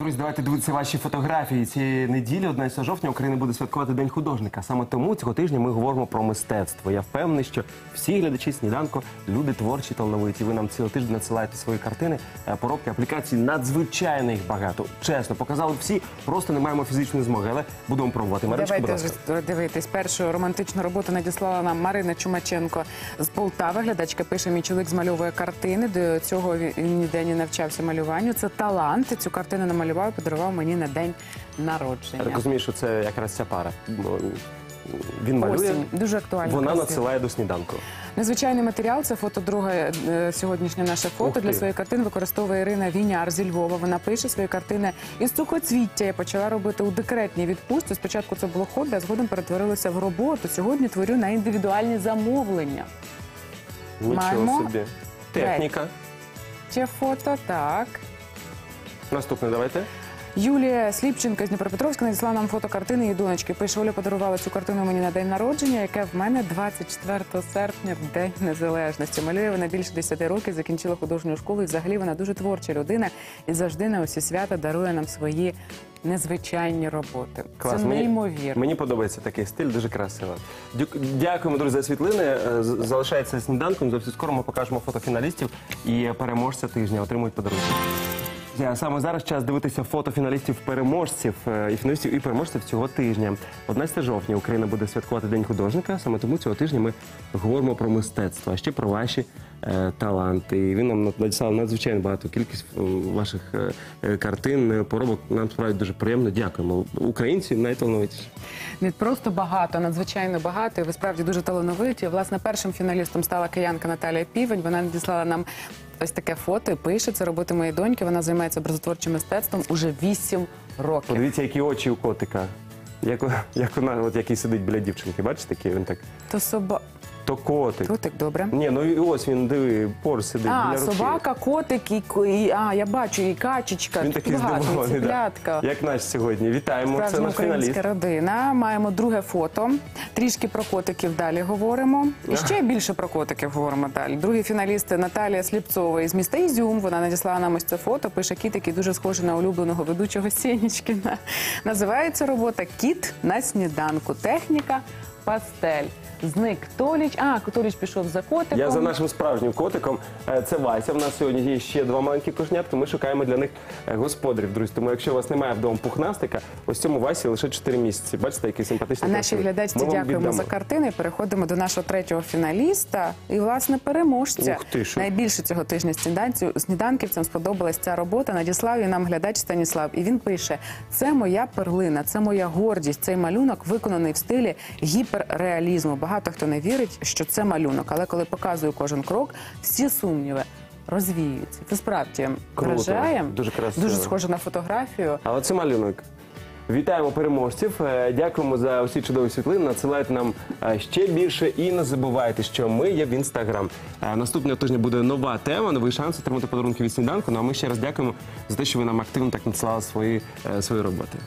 Друзі, давайте дивитися ваші фотографії. Цієї неділі, 11 жовтня, Україна буде святкувати День художника. Саме тому цього тижня ми говоримо про мистецтво. Я впевнений, що всі глядачі сніданку, люди творчі, талановиті. Ви нам цілий тиждень надсилаєте свої картини, е, поробки, аплікації. Надзвичайно їх багато. Чесно, показали всі, просто не маємо фізичної змоги, але будемо пробувати. Маричко, будь Давайте ласка. дивитись. Першу романтичну роботу надіслала нам Марина Чумаченко з Полтави. Глядачка пише, мій чоловік змальовує картини. До цього він ніде не навчався малюванню. Це талант. Цю картину намалював і подарував мені на день так народження. розумію, що це якраз ця пара. Він малює, Осінь. Дуже актуально. вона красиво. надсилає до сніданку. Незвичайний матеріал це фото друге е, сьогоднішнє наше фото. Для своєї картини використовує Ірина Віняр зі Львова. Вона пише свої картини із сухоцвіття. Я почала робити у декретній відпустці. Спочатку це було хобі, а згодом перетворилося в роботу. Сьогодні творю на індивідуальні замовлення. Нічого Маємо собі. Техніка. Ще фото так. Наступне давайте. Юлія Сліпченка з Дніпропетровська надіслала нам фото картини її донечки. Пише, Оля подарувала цю картину мені на день народження, яке в мене 24 серпня, в День Незалежності. Малює вона більше 10 років, закінчила художню школу. І взагалі вона дуже творча людина і завжди на усі свята дарує нам свої незвичайні роботи. Клас. Це Мені- неймовірно. Мені подобається такий стиль, дуже красиво. Дю- Дякуємо, друзі, за світлини. Е, Залишається сніданком. Зовсім скоро ми покажемо фото фіналістів і переможця тижня отримують подарунки. Я саме зараз час дивитися фото фіналістів переможців е, і фіналістів і переможців цього тижня. 11 жовтня Україна буде святкувати День художника. Саме тому цього тижня ми говоримо про мистецтво, а ще про ваші е, таланти. І він нам надіслав надзвичайно багато кількість е, ваших е, е, картин, е, поробок. Нам справді дуже приємно. Дякуємо. Українці найталановитіші. Не просто багато, надзвичайно багато. І ви справді дуже талановиті. Власне, першим фіналістом стала киянка Наталія Півень. Вона надіслала нам ось таке фото і пише це роботи моєї доньки. Вона займається образотворчим мистецтвом уже 8 років. Подивіться, які очі у котика. Як, у- як вона, от який сидить біля дівчинки. Бачите, який він так. То соба... То котик. Котик, добре. Ні, ну і ось він диви, поруч сидить А, біля руки. собака, котик і, ко- і а, я бачу, і качечка. Він такий багато, і здивований. да. Як наш сьогодні. Вітаємо. Це Справжня наш фіналіст. українська родина. Маємо друге фото. Трішки про котиків далі говоримо. І ще більше про котиків говоримо далі. Другий фіналіст Наталія Сліпцова із міста Ізюм. Вона надіслала нам ось це фото. Пише кіт, який дуже схожий на улюбленого ведучого Сєнічкіна. Називається робота Кіт на сніданку. Техніка пастель. Зник Толіч. А, Толіч пішов за котиком. Я за нашим справжнім котиком. Е, Це Вася. У нас сьогодні є ще два маленькі кошнятки. Ми шукаємо для них е, господарів, друзі. Тому якщо у вас немає вдома пухнастика, ось цьому Васі лише 4 місяці. Бачите, який А симпатичний. нашій красивий. глядачці Ми вам дякуємо віддамо. за картини. Переходимо до нашого третього фіналіста і власне переможця. Ух ти, що. Найбільше цього тижня сніданківцям сподобалась ця робота. Надіслав її нам глядач Станіслав. І він пише: це моя перлина, це моя гордість. Цей малюнок виконаний в стилі гіперреалізму. Багато хто не вірить, що це малюнок, але коли показую кожен крок, всі сумніви. Розвіюються. Це справді Круто. вражає. Дуже красиво. Дуже схоже на фотографію. Але це малюнок. Вітаємо переможців. Е, Дякуємо за усі чудові світлини. Надсилайте нам е, ще більше і не забувайте, що ми є в інстаграм. Е, Наступного тижня буде нова тема, новий шанс отримати подарунки від сніданку. Ну а ми ще раз дякуємо за те, що ви нам активно так надсилали свої, свої роботи.